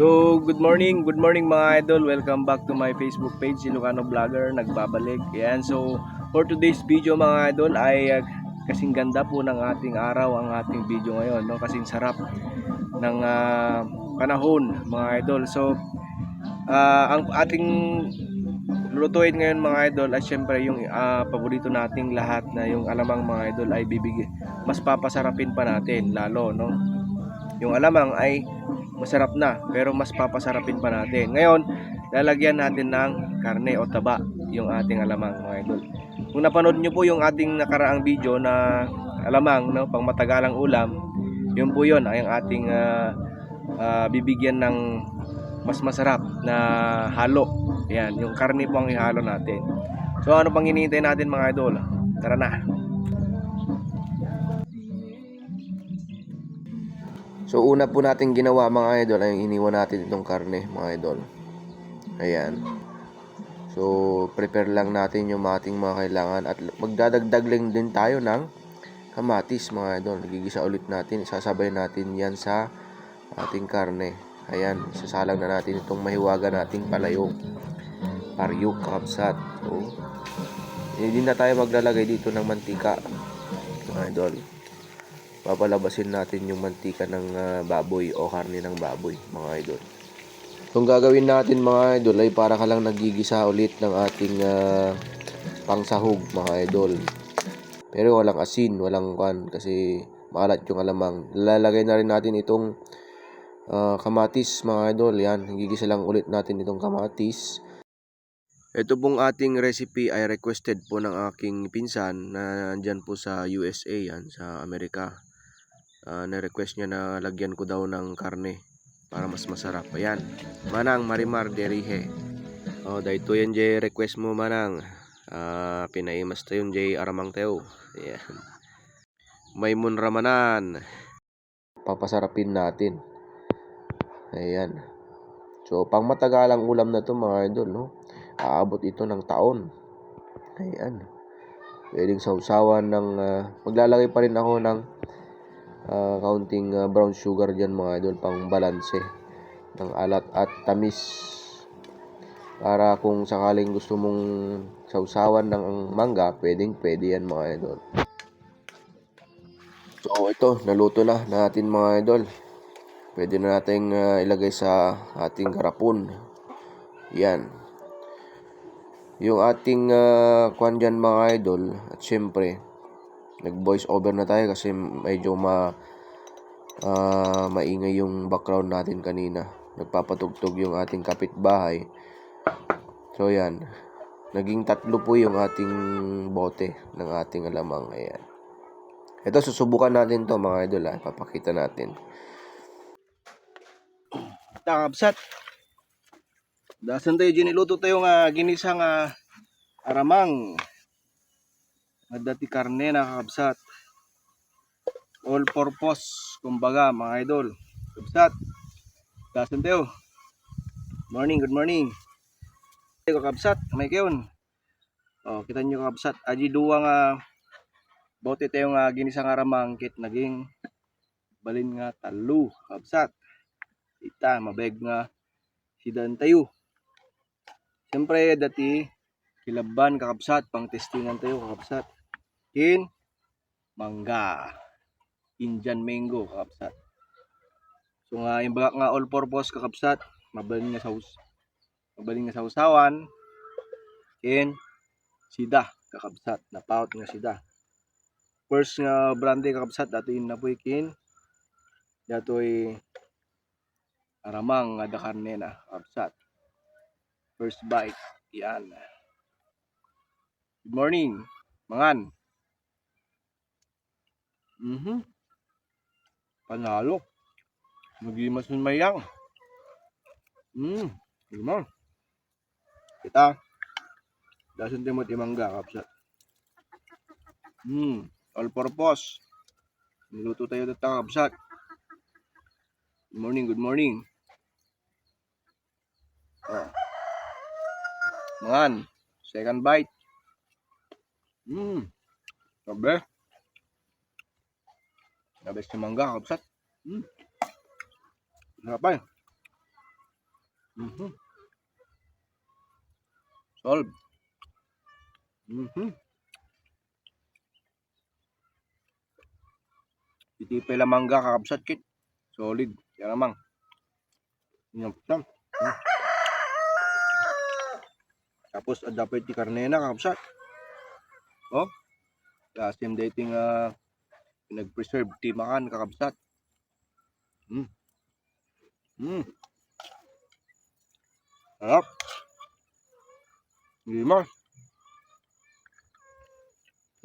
So, good morning, good morning mga idol. Welcome back to my Facebook page, Ilocano Vlogger, nagbabalik. Yan, so for today's video mga idol ay uh, kasing ganda po ng ating araw ang ating video ngayon, no? Kasing sarap ng ah, panahon mga idol. So, ah, ang ating lulutuin ngayon mga idol ay syempre yung ah, paborito nating lahat na yung alamang mga idol ay bibigyan mas papasarapin pa natin lalo no yung alamang ay masarap na pero mas papasarapin pa natin. Ngayon, lalagyan natin ng karne o taba yung ating alamang mga idol. Kung napanood nyo po yung ating nakaraang video na alamang, no, pang matagalang ulam, yun po yun ay ang ating ah, ah, bibigyan ng mas masarap na halo. Yan, yung karne po ang ihalo natin. So ano pang hinihintay natin mga idol? Tara na. So una po natin ginawa mga idol ay iniwan natin itong karne mga idol. Ayan. So prepare lang natin yung ating mga kailangan at magdadagdag lang din tayo ng kamatis mga idol. Nagigisa ulit natin, isasabay natin yan sa ating karne. Ayan, isasalang na natin itong mahiwaga nating palayok. Paryok, kapsat. So, hindi na tayo maglalagay dito ng mantika mga idol papalabasin natin yung mantika ng ah, baboy o karne ng baboy mga idol. Kung gagawin natin mga idol ay para ka lang nagigisa ulit ng ating ah, pangsahog mga idol. Pero walang asin, walang kwan kasi maalat yung alamang. Lalagay na rin natin itong ah, kamatis mga idol. Yan, nagigisa lang ulit natin itong kamatis. Ito pong ating recipe ay requested po ng aking pinsan na nandyan po sa USA yan, sa Amerika uh, na-request niya na lagyan ko daw ng karne para mas masarap. Ayan. Manang Marimar Derihe. Oh, dahito yan jay request mo manang. Ah, pinaimas tayo jay aramang teo. Ayan. Maymun Ramanan. Papasarapin natin. Ayan. So, pang matagalang ulam na to mga idol, no? Aabot ito ng taon. Ayan. Pwedeng sausawan ng... ah, maglalagay pa rin ako ng uh, kaunting uh, brown sugar dyan mga idol pang balanse ng alat at tamis. Para kung sakaling gusto mong sausawan ng mangga pwedeng pwede yan mga idol. So ito naluto na natin mga idol. Pwede na natin uh, ilagay sa ating karapon yan. Yung ating uh, kwan dyan mga idol at syempre nag voice over na tayo kasi medyo ma ah, maingay yung background natin kanina. Nagpapatugtog yung ating kapitbahay. So yan. Naging tatlo po yung ating bote ng ating alamang. Ayan. Ito susubukan natin to mga idol ha papakita natin. Takapsat dasan tayo giniluto tayo nga ginisang nga aramang dati karne na kakabsat all purpose kumbaga mga idol. Kabsat. Dasan tayo morning good morning. Tayo kakabsat may kayon oh kita nyo kakabsat aji duwa nga bote tayo nga ginisang aramang kit naging balin nga talo kakabsat ita mabeg nga sidan tayo. Siyempre dati kilaban kakabsat. Pang testingan tayo kakabsat kin mangga Indian mango kakabsat so nga yung baga nga all purpose kakabsat mabalin nga saus mabalin nga sausawan kin sida kakabsat napaut nga sida. First nga brande kakabsat dato yun na po kin datoy aramang nga da karne na kakabsat first bite yan good morning mangan Mhm. Panalo. Magimas nun mayang. Hmm. Gimang. Kita. Dasan timot imangga kapsat. Hmm. All purpose. Niluto tayo dito kapsat. Good morning, good morning. Oh. Mangan. Second bite. Hmm. Sabi. Nabes si mangga, kapsat. Hmm. Sarap pa eh. Mhm. Solve. Mhm. Titipay lang mangga kakabsat kit. Solid. Yan namang. Yan putam. Hmm. Tapos ada pa ti karne na kakabsat. Oh. Kasim dating uh, pinag-preserve ti makan kakabsat. Hmm. Hmm. Harap. Lima.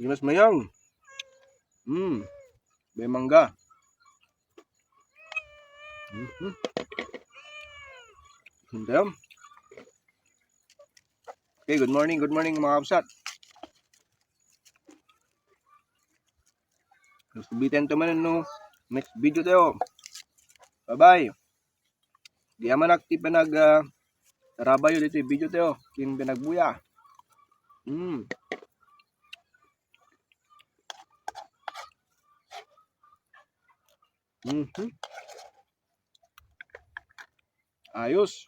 Limas mayang. Hmm. May mangga. Mhm. Hintayam. Okay, good morning, good morning mga kapsat. Subitin to man no. Next video tayo. Bye-bye. Di aman akti pinag uh, tarabayo dito video tayo. King pinagbuya. Hmm. Mhm. Ayos.